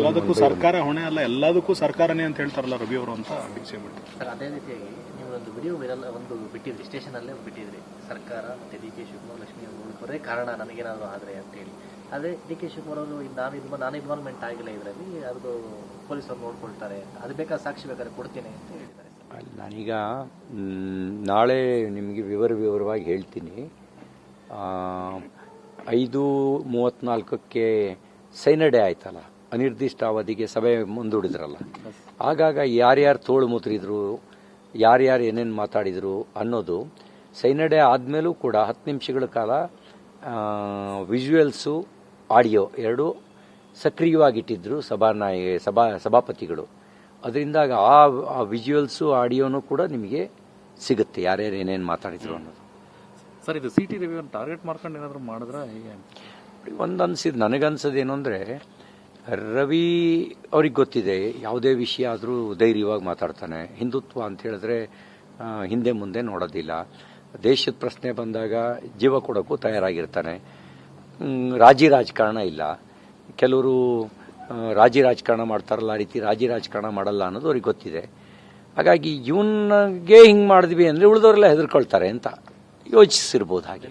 ಎಲ್ಲದಕ್ಕೂ ಸರ್ಕಾರ ಹೊಣೆ ಅಲ್ಲ ಎಲ್ಲದಕ್ಕೂ ಸರ್ಕಾರನೇ ಅಂತ ಹೇಳ್ತಾರಲ್ಲ ರವಿ ಅವರು ಅಂತ ಭಿಕ್ಷೆ ಬಿಟ್ಟು ಸರ್ ಅದೇ ರೀತಿಯಾಗಿ ನೀವು ಒಂದು ವಿಡಿಯೋ ವೈರಲ್ ಒಂದು ಬಿಟ್ಟಿದ್ರಿ ಸ್ಟೇಷನ್ ಅಲ್ಲೇ ಬಿಟ್ಟಿದ್ರಿ. ಸರ್ಕಾರ ಮತ್ತೆ ಡಿ ಕೆ ಶಿವಕುಮಾರ್ ಲಕ್ಷ್ಮಿ ಅವರೇ ಕಾರಣ ನನಗೇನಾದ್ರು ಆದ್ರೆ ಅಂತ ಹೇಳಿ. ಅದೇ ಡಿ ಕೆ ಶಿವಕುಮಾರ್ ಅವರು ನಾನು ಇದು ನಾನು ಇನ್ವಾಲ್ವ್ಮೆಂಟ್ ಆಗಿಲ್ಲ ಇದರಲ್ಲಿ ಅದು ಪೊಲೀಸರು ನೋಡ್ಕೊಳ್ತಾರೆ. ಅಂತ ಅದು ಬೇಕಾದ ಸಾಕ್ಷಿ ಬೇಕಾದ್ರೆ ಕೊಡ್ತೀನಿ ಅಂತ ಹೇಳಿದ್ದಾರೆ ನಾನೀಗ ನಾಳೆ ನಿಮಗೆ ವಿವರ ವಿವರವಾಗಿ ಹೇಳ್ತೀನಿ. ಆ, ಐದು ಮೂವತ್ನಾಲ್ಕಕ್ಕೆ ಸೈನಡೆ ಆಯ್ತಲ್ಲ? ಅನಿರ್ದಿಷ್ಟ ಅವಧಿಗೆ ಸಭೆ ಮುಂದೂಡಿದ್ರಲ್ಲ. ಆಗಾಗ ಯಾರ್ಯಾರು ತೋಳು ಮುದ್ರಿದ್ರು ಯಾರ್ಯಾರು ಏನೇನು ಮಾತಾಡಿದರು ಅನ್ನೋದು ಸೈನಡೆ ಆದಮೇಲೂ ಕೂಡ ಹತ್ತು ನಿಮಿಷಗಳ ಕಾಲ ವಿಜುವಲ್ಸು ಆಡಿಯೋ ಎರಡು ಸಕ್ರಿಯವಾಗಿಟ್ಟಿದ್ರು ಸಭಾನಾಯ ಸಭಾ ಸಭಾಪತಿಗಳು. ಅದರಿಂದ ಆ ವಿಜುವಲ್ಸು ಆಡಿಯೋನು ಕೂಡ ನಿಮಗೆ ಸಿಗುತ್ತೆ ಯಾರ್ಯಾರು ಏನೇನು ಮಾತಾಡಿದ್ರು ಅನ್ನೋದು. ಸರ್ ಇದು ಸಿ ಟಿ ರವಿ ಟಾರ್ಗೆಟ್ ಮಾಡ್ಕೊಂಡು ಏನಾದರೂ ಮಾಡಿದ್ರೆ ಹೇಗೆ ಒಂದು ಅನ್ಸಿದ್ ನನಗನ್ಸೋದು ಏನು ಅಂದರೆ ರವಿ ಅವ್ರಿಗೆ ಗೊತ್ತಿದೆ, ಯಾವುದೇ ವಿಷಯ ಆದರೂ ಧೈರ್ಯವಾಗಿ ಮಾತಾಡ್ತಾನೆ. ಹಿಂದುತ್ವ ಅಂತ ಹೇಳಿದ್ರೆ ಹಿಂದೆ ಮುಂದೆ ನೋಡೋದಿಲ್ಲ. ದೇಶದ ಪ್ರಶ್ನೆ ಬಂದಾಗ ಜೀವ ಕೊಡೋಕ್ಕೂ ತಯಾರಾಗಿರ್ತಾನೆ. ರಾಜಿ ರಾಜಕಾರಣ ಇಲ್ಲ. ಕೆಲವರು ರಾಜಿ ರಾಜಕಾರಣ ಮಾಡ್ತಾರಲ್ಲ, ಆ ರೀತಿ ರಾಜಿ ರಾಜಕಾರಣ ಮಾಡಲ್ಲ ಅನ್ನೋದು ಅವ್ರಿಗೆ ಗೊತ್ತಿದೆ. ಹಾಗಾಗಿ ಇವನಿಗೆ ಹಿಂಗೆ ಮಾಡಿದ್ವಿ ಅಂದರೆ ಉಳಿದವರೆಲ್ಲ ಹೆದರ್ಕೊಳ್ತಾರೆ ಅಂತ ಯೋಚಿಸಿರ್ಬೋದು ಹಾಗೆ.